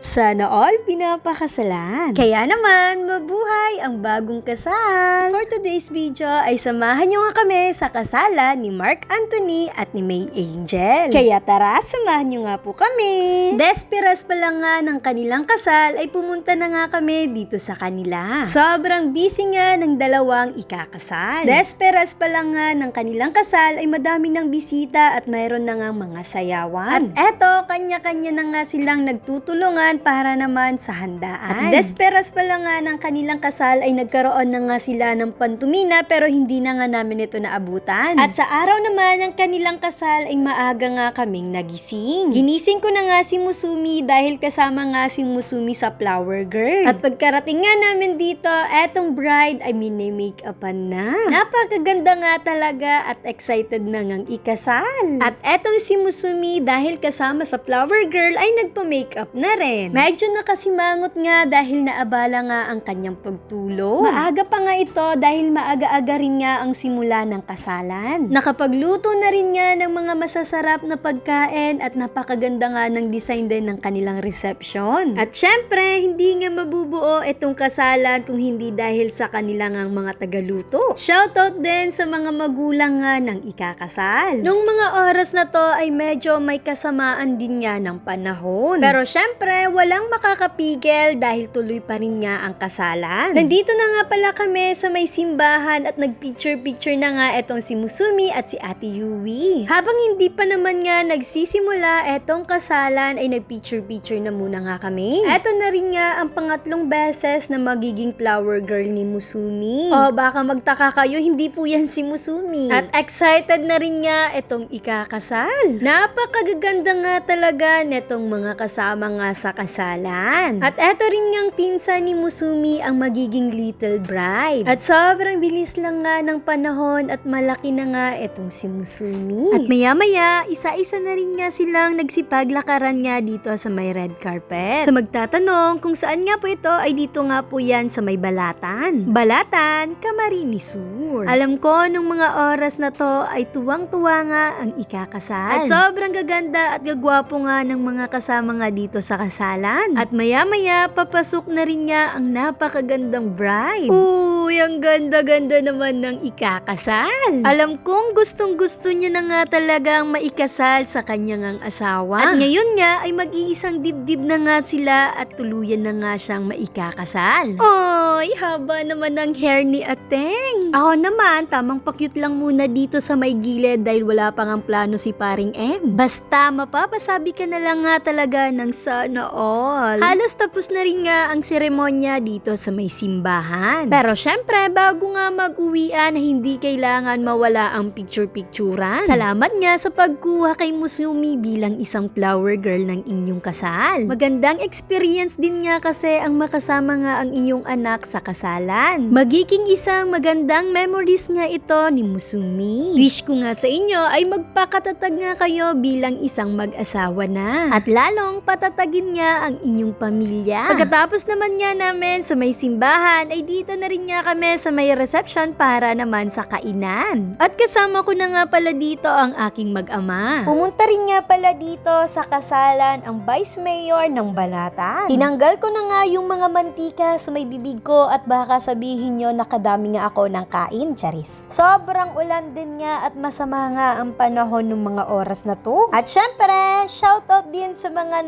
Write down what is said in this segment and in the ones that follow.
Sana all pinapakasalan. Kaya naman, mabuhay ang bagong kasal. For today's video ay samahan nyo nga kami sa kasalan ni Mark Anthony at ni May Angel. Kaya tara, samahan nyo nga po kami. Desperas pa lang nga ng kanilang kasal ay pumunta na nga kami dito sa kanila. Sobrang busy nga ng dalawang ikakasal. Desperas pa lang nga ng kanilang kasal ay madami ng bisita at mayroon na nga mga sayawan. At eto, kanya-kanya na nga silang nagtutulungan para naman sa handaan. At desperas pa lang nga ng kanilang kasal ay nagkaroon na nga sila ng pantumina pero hindi na nga namin ito naabutan. At sa araw naman ng kanilang kasal ay maaga nga kaming nagising. Ginising ko na nga si Musumi dahil kasama nga si Musumi sa Flower Girl. At pagkarating nga namin dito, etong bride ay mini-makeupan na. Napakaganda nga talaga at excited na ngang ikasal. At etong si Musumi dahil kasama sa Flower Girl ay nagpa-makeup na rin. Medyo nakasimangot nga dahil naabala nga ang kanyang pagtulog. Maaga pa nga ito dahil maaga-aga rin nga ang simula ng kasalan. Nakapagluto na rin nga ng mga masasarap na pagkain at napakaganda nga ng design din ng kanilang reception. At syempre, hindi nga mabubuo itong kasalan kung hindi dahil sa kanilang ang mga tagaluto. Shoutout din sa mga magulang nga ng ikakasal. Nung mga oras na to ay medyo may kasamaan din nga ng panahon. Pero syempre, walang makakapigil dahil tuloy pa rin nga ang kasalan. Nandito na nga pala kami sa may simbahan at nagpicture-picture na nga etong si Musumi at si Ate Yui. Habang hindi pa naman nga nagsisimula etong kasalan ay nagpicture-picture na muna nga kami. Eto na rin nga ang pangatlong beses na magiging flower girl ni Musumi. O baka magtaka kayo, hindi po yan si Musumi. At excited na rin nga etong ikakasal. Napakagaganda nga talaga netong mga kasama nga sa kasalan. At eto rin ngang pinsan ni Musumi ang magiging little bride. At sobrang bilis lang nga ng panahon at malaki na nga etong si Musumi. At maya-maya, isa-isa na rin nga silang nagsipaglakaran nga dito sa may red carpet. Sa magtatanong kung saan nga po ito ay dito nga po yan sa may balatan. Balatan, Camarines Sur. Alam ko nung mga oras na to ay tuwang-tuwa nga ang ikakasal. At sobrang gaganda at gagwapo nga ng mga kasama nga dito sa kasalan. At maya-maya, papasok na rin nga ang napakagandang bride. Uy, ang ganda-ganda naman ng ikakasal. Alam kong gustong gusto niya na nga talagang maikasal sa kanyang ang asawa. At ngayon nga ay mag-iisang dibdib na nga sila at tuluyan na nga siyang maikakasal. Oy, haba naman ng hair ni Ateng. Ako naman, tamang pakyut lang muna dito sa may gilid dahil wala pang ang plano si paring M. Basta mapapasabi ka na lang nga talaga ng sana all. Halos tapos na rin nga ang seremonya dito sa may simbahan. Pero syempre, bago nga mag-uwian, hindi kailangan mawala ang picture-picturan. Salamat nga sa pagkuha kay Musumi bilang isang flower girl ng inyong kasal. Magandang experience din nga kasi ang makasama nga ang iyong anak sa kasalan. Magiging isang magandang memories nga ito ni Musumi. Wish ko nga sa inyo ay magpakatatag nga kayo bilang isang mag-asawa na. At lalong patatagin nga ang inyong pamilya. Pagkatapos naman nga namin sa may simbahan ay dito na rin nga kami sa may reception para naman sa kainan. At kasama ko na nga pala dito ang aking mag-ama. Pumunta rin nga pala dito sa kasalan ang Vice Mayor ng Balatan. Tinanggal ko na nga yung mga mantika sa may bibig ko at baka sabihin nyo nakadami nga ako ng kain, Charis. Sobrang ulan din nga at masama nga ang panahon ng mga oras na to. At syempre, shoutout din sa mga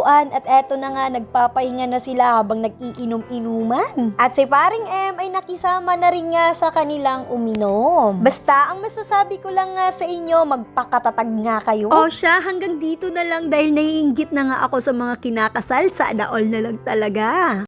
nagsipaglutuan at eto na nga nagpapahinga na sila habang nag-iinom-inuman. At si paring M ay nakisama na rin nga sa kanilang uminom. Basta ang masasabi ko lang nga sa inyo, magpakatatag nga kayo. O siya, hanggang dito na lang dahil naiinggit na nga ako sa mga kinakasal, sa all na lang talaga.